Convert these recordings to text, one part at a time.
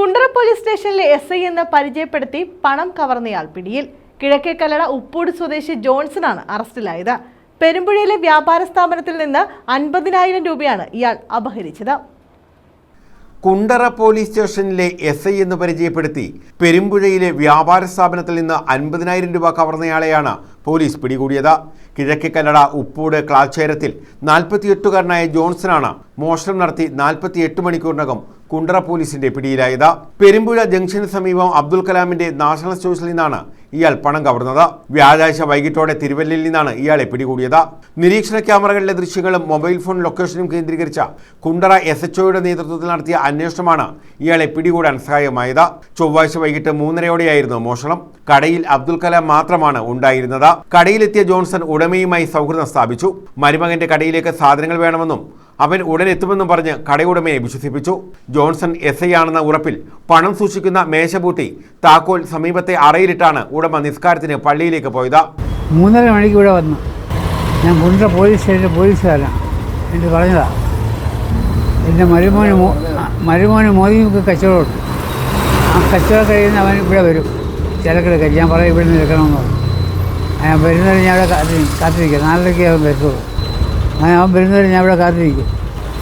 Kundara police സ്റ്റേഷനിലെ S I എന്ന് പരിചയപ്പെടുത്തി പണം കവർന്നയാൾ പിടിയിൽ. കിഴക്കേക്കല്ലട ഉപ്പൂട് സ്വദേശി ജോൺസണാണ് അറസ്റ്റിലായത്. പെരുമ്പുഴയിലെ വ്യാപാര സ്ഥാപനത്തിൽ നിന്ന് അൻപതിനായിരം രൂപയാണ് ഇയാൾ അപഹരിച്ചത്. കുണ്ടറ പോലീസ് സ്റ്റേഷനിലെ എസ് ഐ എന്ന് പരിചയപ്പെടുത്തി പെരുമ്പുഴയിലെ വ്യാപാര സ്ഥാപനത്തിൽ നിന്ന് അൻപതിനായിരം രൂപ കവർന്നയാളെയാണ് പോലീസ് പിടികൂടിയത്. കിഴക്കേ കിഴക്കേക്കല്ലട ഉപ്പൂട് ക്ലാച്ചേരത്തിൽ നാൽപ്പത്തിയെട്ടുകാരനായ ജോൺസനാണ് മോഷണം നടത്തി നാൽപ്പത്തിയെട്ട് മണിക്കൂറിനകം കുണ്ടറ പോലീസിന്റെ പിടിയിലായത്. പെരുമ്പുഴ ജംഗ്ഷന് സമീപം അബ്ദുൽ കലാമിന്റെ നാഷണൽ സ്റ്റോഴ്സിൽ നിന്നാണ് ഇയാൾ പണം കവർന്നത്. വ്യാഴാഴ്ച വൈകിട്ടോടെ തിരുവല്ലയിൽ നിന്നാണ് ഇയാളെ പിടികൂടിയത്. നിരീക്ഷണ ക്യാമറകളിലെ ദൃശ്യങ്ങളും മൊബൈൽ ഫോൺ ലൊക്കേഷനും കേന്ദ്രീകരിച്ച കുണ്ടറ എസ് എച്ച് ഒയുടെ നേതൃത്വത്തിൽ നടത്തിയ അന്വേഷണമാണ് ഇയാളെ പിടികൂടാൻ സഹായമായത് ചൊവ്വാഴ്ച വൈകിട്ട് മൂന്നരയോടെയായിരുന്നു മോഷണം. കടയിൽ അബ്ദുൽ കലാം മാത്രമാണ് ഉണ്ടായിരുന്നത്. കടയിലെത്തിയ ജോൺസൺ ഉടമയുമായി സൗഹൃദം സ്ഥാപിച്ചു. മരുമകന്റെ കടയിലേക്ക് സാധനങ്ങൾ വേണമെന്നും അവൻ ഉടൻ എത്തുമെന്നും പറഞ്ഞ് കടയുടമയെ വിശ്വസിപ്പിച്ചു. ജോൺസൺ എസ് ഐ ആണെന്ന ഉറപ്പിൽ പണം സൂക്ഷിക്കുന്ന മേശപൂട്ടി താക്കോൽ സമീപത്തെ അറയിലിട്ടാണ് ഉടമ നിസ്കാരത്തിന് പള്ളിയിലേക്ക് പോയത്. മൂന്നര മണിക്ക് ഇവിടെ വന്നു. ഞാൻ കൊണ്ട പോലീസ് സ്റ്റേഷനിലെ പോലീസുകാരാണ് എന്നിട്ട് പറഞ്ഞതാ എന്റെ മരുമോന് മരുമോന് മോദിക്ക് കച്ചവടമുണ്ട്. ആ കച്ചവടം കഴിയുന്ന അവൻ ഇവിടെ വരും. ചിലക്കെടുക്കാൻ ഞാൻ പറയും ഇവിടെ നിന്ന് എടുക്കണമെന്ന് പറഞ്ഞു. ഞാൻ വരുന്നവരെ ഞാൻ അവിടെ കാത്തിരിക്കാം. നാലരയ്ക്ക് അവൻ വരത്തുള്ളൂ അങ്ങനെ അവൻ വരുന്നവരെ ഞാൻ ഇവിടെ കാത്തിരിക്കും.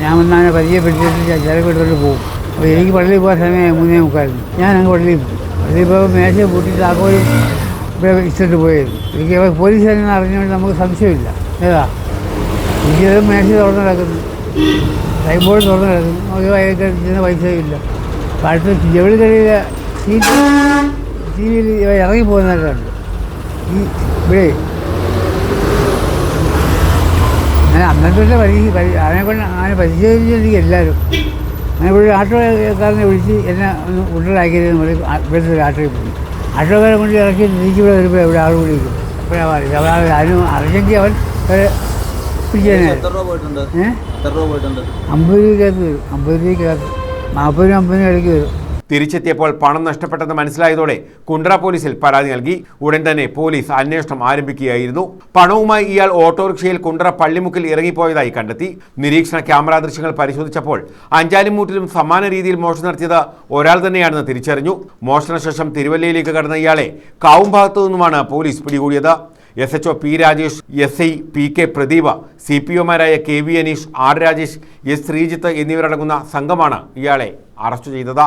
ഞാൻ വന്ന് അവനെ പരിചയപ്പെടുത്തിയിട്ട് ഞാൻ ചിലക്കെടുത്തോട്ട് പോകും. അപ്പോൾ എനിക്ക് പള്ളിയിൽ പോകാൻ സമയം മൂന്നേ മുക്കായിരുന്നു ഞാൻ അങ്ങ് പള്ളിയിൽ പോയി പള്ളിയിൽ പോയപ്പോൾ മേശ പൂട്ടിയിട്ട് താക്കോലും ഇട്ടിട്ട് പോയിരുന്നു എനിക്ക് അവൻ പോലീസുകാരെന്ന് അറിഞ്ഞുകൊണ്ട് നമുക്ക് സംശയമില്ല. ഏതാ? എനിക്കത് മേശ തുറന്നു കിടക്കുന്നു. ടൈം ബോർഡ് തുറന്നു കിടക്കുന്നു. ഒരു പൈസയും ഇല്ല. അപ്പോൾ അടുത്ത ജവിളികളിലെ സീറ്റ് ടി വിയിൽ ഇറങ്ങി പോകുന്നതായിട്ടുണ്ട് ഈ ഇവിടെ ഞാൻ അന്നത്തെ പരീക്ഷ പരി അവനെ കൊണ്ട് അവനെ പരിചയിച്ചിരിക്കും എല്ലാവരും അങ്ങനെ ഇവിടെ ആട്ടോക്കാരനെ വിളിച്ച് എന്നെ ഒന്ന് ഉള്ളിലാക്കിയതെന്ന് പറയും ആ, ഇവിടുത്തെ ഒരു ആട്ടോയിൽ പോയി. ആട്ടോക്കാരെ കൊണ്ട് ഇറക്കി തിരിച്ചു ഇവിടെ വരുമ്പോൾ ഇവിടെ ആൾ വിളിക്കും അപ്പോഴാണ് അവൻ അതിന് അറിഞ്ഞെങ്കിൽ അവൻ ഒരു പിടിച്ചേനെ അമ്പത് രൂപയ്ക്കകത്ത് വരും. അമ്പത് രൂപയ്ക്കകത്ത്. നാൽപ്പതിനും അമ്പതിനും ഇടയ്ക്ക് വരും. തിരിച്ചെത്തിയപ്പോൾ പണം നഷ്ടപ്പെട്ടെന്ന് മനസ്സിലായതോടെ കുണ്ട്ര പോലീസിൽ പരാതി നൽകി. ഉടൻ തന്നെ പോലീസ് അന്വേഷണം ആരംഭിക്കുകയായിരുന്നു. പണവുമായി ഇയാൾ ഓട്ടോറിക്ഷയിൽ കുണ്ട്ര പള്ളിമുക്കിൽ ഇറങ്ങിപ്പോയതായി കണ്ടെത്തി. നിരീക്ഷണ ക്യാമറ ദൃശ്യങ്ങൾ പരിശോധിച്ചപ്പോൾ അഞ്ചാലിമൂട്ടിലും സമാന രീതിയിൽ മോഷണം നടത്തിയത് ഒരാൾ തന്നെയാണെന്ന് തിരിച്ചറിഞ്ഞു. മോഷണശേഷം തിരുവല്ലയിലേക്ക് കടന്ന ഇയാളെ കാവും ഭാഗത്തു നിന്നുമാണ് പോലീസ് പിടികൂടിയത്. S H O P Rajesh S I P K Pradeep C P ഒമാരായ K V Aneesh R Rajesh S Sreejith എന്നിവരടങ്ങുന്ന സംഘമാണ് ഇയാളെ അറസ്റ്റ് ചെയ്തത്.